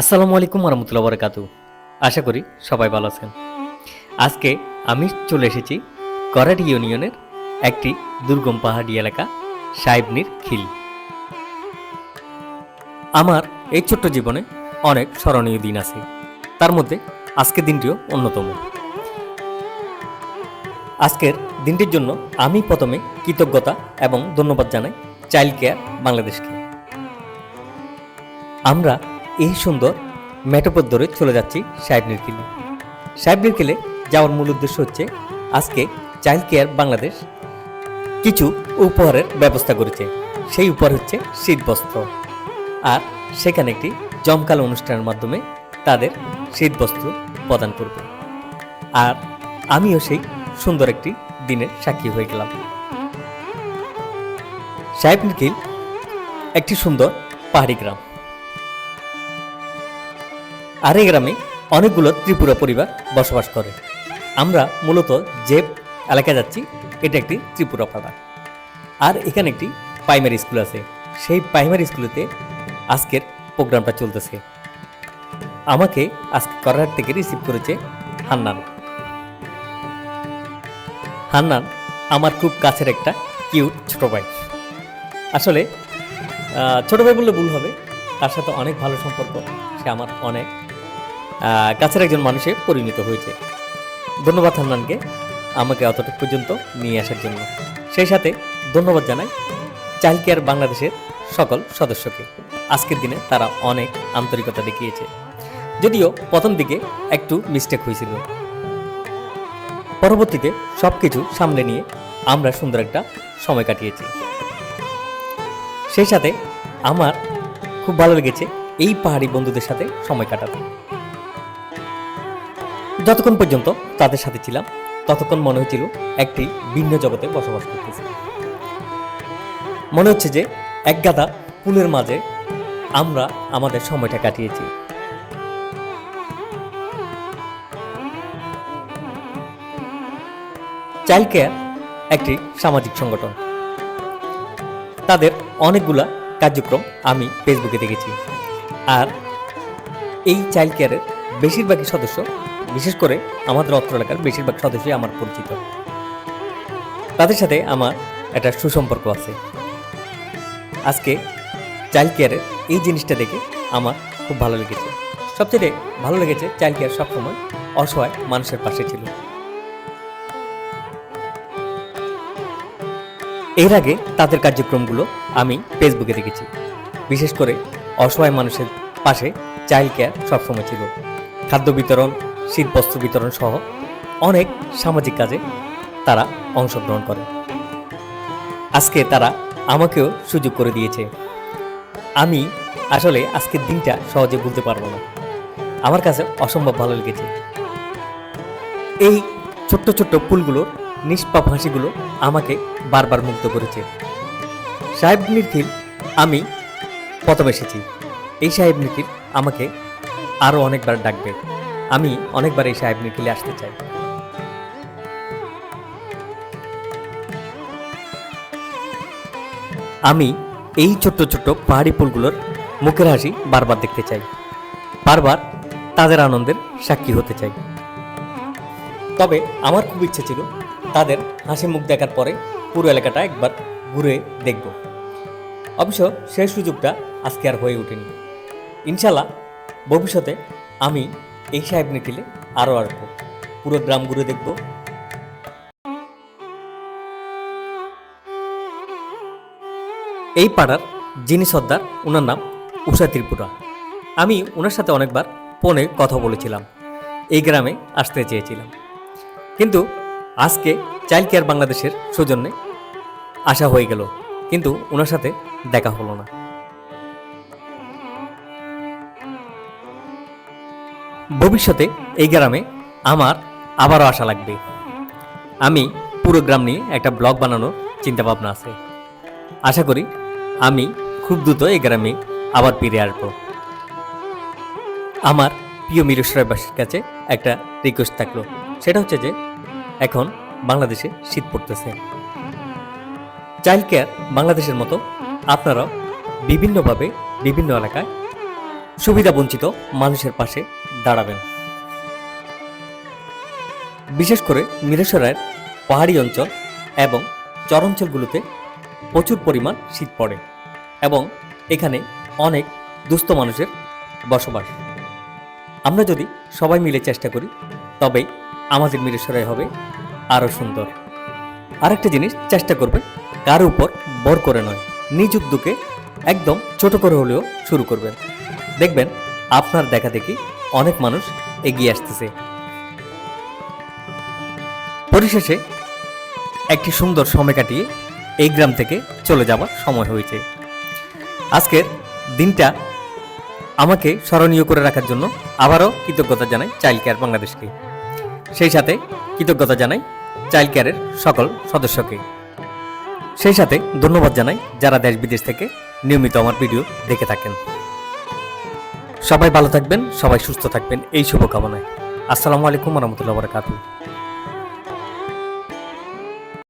আসসালামু আলাইকুম রহমতুল্লাহ বরকাতু আশা করি সবাই ভালো আছেন। আজকে আমি চলে এসেছি করাটি ইউনিয়নের একটি দুর্গম পাহাড়ি এলাকা, সাহেবনির খিল। আমার এই ছোট্ট জীবনে অনেক স্মরণীয় দিন আছে। তার মধ্যে আজকের দিনটিও অন্যতম। আজকের দিনটির জন্য আমি প্রথমে কৃতজ্ঞতা এবং ধন্যবাদ জানাই চাইল্ড কেয়ার বাংলাদেশকে। আমরা এই সুন্দর মেটোপথ ধরে চলে যাচ্ছি সাহেবনির কিলে সাহেবনির কিলে যাওয়ার মূল উদ্দেশ্য হচ্ছে আজকে চাইল্ড কেয়ার বাংলাদেশ কিছু উপহারের ব্যবস্থা করেছে। সেই উপহার হচ্ছে শীতবস্ত্র। আর সেখানে একটি জমকালো অনুষ্ঠানের মাধ্যমে তাদের শীতবস্ত্র প্রদান করবে। আর আমিও সেই সুন্দর একটি দিনের সাক্ষী হয়ে গেলাম। সাহেবনির কিল একটি সুন্দর পাহাড়ি গ্রাম। আর এই গ্রামে অনেকগুলো ত্রিপুরা পরিবার বসবাস করে। আমরা মূলত যে এলাকায় যাচ্ছি, এটা একটি ত্রিপুরা পাড়া। আর এখানে একটি প্রাইমারি স্কুল আছে। সেই প্রাইমারি স্কুলেতে আজকের প্রোগ্রামটা চলতেছে। আমাকে আজকে করার থেকে রিসিভ করেছে হান্নান। হান্নান আমার খুব কাছের একটা কিউট ছোট ভাই। আসলে ছোট ভাই বললে ভুল হবে। তার সাথে অনেক ভালো সম্পর্ক। সে আমার অনেক কাছের একজন মানুষে পরিণত হয়েছে। ধন্যবাদ হান্নানকে আমাকে অতটুকু পর্যন্ত নিয়ে আসার জন্য। সেই সাথে ধন্যবাদ জানাই চাইল্ড কেয়ার বাংলাদেশের সকল সদস্যকে। আজকের দিনে তারা অনেক আন্তরিকতা দেখিয়েছে। যদিও প্রথম দিকে একটু মিস্টেক হয়েছিল। পরবর্তীতে সব কিছু সামলে নিয়ে আমরা সুন্দর একটা সময় কাটিয়েছি। সেই সাথে আমার খুব ভালো লেগেছে এই পাহাড়ি বন্ধুদের সাথে সময় কাটাতে। যতক্ষণ পর্যন্ত তাদের সাথে ছিলাম, ততক্ষণ মনে হচ্ছিল একটি ভিন্ন জগতে বসবাস করতেছি। মনে হচ্ছে যে এক গাদা পুলের মাঝে আমরা আমাদের সময়টা কাটিয়েছি। চাইল্ড কেয়ার একটি সামাজিক সংগঠন। তাদের অনেকগুলা কার্যক্রম আমি ফেসবুকে দেখেছি। আর এই চাইল্ড কেয়ারের বেশিরভাগই সদস্য বিশেষ করে আমাদের অত্র এলাকার বেশিরভাগ সদস্যই আমার পরিচিত। তাদের সাথে আমার একটা সুসম্পর্ক আছে। আজকে চাইল্ড কেয়ারের এই জিনিসটা দেখে আমার খুব ভালো লেগেছে। সবচেয়ে ভালো লেগেছে চাইল্ড কেয়ার সবসময় অসহায় মানুষের পাশে ছিল। এর আগে তাদের কার্যক্রমগুলো আমি ফেসবুকে দেখেছি। বিশেষ করে অসহায় মানুষের পাশে চাইল্ড কেয়ার সবসময় ছিল। খাদ্য বিতরণ শীত বস্ত্র বিতরণ সহ অনেক সামাজিক কাজে তারা অংশগ্রহণ করে। আজকে তারা আমাকেও সুযোগ করে দিয়েছে। আমি আসলে আজকের দিনটা সহজে ভুলতে পারব না। আমার কাছে অসম্ভব ভালো লেগেছে। এই ছোট্ট ছোট্ট ফুলগুলোর নিষ্পাপ হাসিগুলো আমাকে বারবার মুগ্ধ করেছে। সাহেব নিখিল আমি প্রথম এসেছি। এই সাহেব নিখিল আমাকে আরও অনেকবার ডাকবে। আমি অনেকবার এই সাহেব নিখিলে আসতে চাই। আমি এই ছোট্ট ছোট্ট পাহাড়ি ফুলগুলোর মুখের হাসি বারবার দেখতে চাই। বারবার তাদের আনন্দের সাক্ষী হতে চাই। তবে আমার খুব ইচ্ছে ছিল তাদের হাসি মুখ দেখার পরে পুরো এলাকাটা একবার ঘুরে দেখব। অবশ্য সেই সুযোগটা আজকে আর হয়ে ওঠেনি। ইনশাল্লাহ ভবিষ্যতে আমি এই সাহেব নিখিলে আরও আসব পুরো গ্রাম ঘুরে দেখব। এই পাড়ার যিনি সর্দার ওনার নাম উষা ত্রিপুরা। আমি ওনার সাথে অনেকবার ফোনে কথা বলেছিলাম। এই গ্রামে আসতে চেয়েছিলাম। কিন্তু আজকে চাইল্ড কেয়ার বাংলাদেশের সৌজন্যে আসা হয়ে গেল। কিন্তু ওনার সাথে দেখা হলো না। ভবিষ্যতে এই গ্রামে আমার আবারও আসা লাগবে। আমি পুরো গ্রাম নিয়ে একটা ব্লগ বানানোর চিন্তাভাবনা আছে। আশা করি আমি খুব দ্রুত এই গ্রামে আবার ফিরে আসব। আমার প্রিয় মিরেশ্বরবাসীর কাছে একটা রিকোয়েস্ট থাকল। সেটা হচ্ছে যে, এখন বাংলাদেশে শীত পড়তেছে। চাইল্ড কেয়ার বাংলাদেশের মতো আপনারাও বিভিন্নভাবে বিভিন্ন এলাকায় সুবিধা বঞ্চিত মানুষের পাশে দাঁড়াবেন। বিশেষ করে মিরেশ্বরের পাহাড়ি অঞ্চল এবং চরাঞ্চলগুলোতে প্রচুর পরিমাণ শীত পড়ে এবং এখানে অনেক দুস্থ মানুষের বসবাস। আমরা যদি সবাই মিলে চেষ্টা করি তবেই আমাদের মিরেশ্বরাই হবে আরও সুন্দর। আরেকটা জিনিস চেষ্টা করবেন, কার উপর বর করে নয়, নিজ উদ্যোগে একদম ছোট করে হলেও শুরু করবেন। দেখবেন, আপনার দেখা দেখি অনেক মানুষ এগিয়ে আসতেছে। পরিশেষে একটি সুন্দর সময় কাটিয়ে এই গ্রাম থেকে চলে যাওয়ার সময় হয়েছে। আজকের দিনটা আমাকে স্মরণীয় করে রাখার জন্য আবারও কৃতজ্ঞতা জানাই চাইল্ড কেয়ার বাংলাদেশকে সেই সাথে কৃতজ্ঞতা জানাই চাইল্ড কেয়ারের সকল সদস্যকে। সেই সাথে ধন্যবাদ জানাই যারা দেশ বিদেশ থেকে নিয়মিত আমার ভিডিও দেখে থাকেন। সবাই ভালো থাকবেন সবাই সুস্থ থাকবেন এই শুভকামনায়। আসসালামু আলাইকুম রহমতুল্লাহ বরকাতুহ।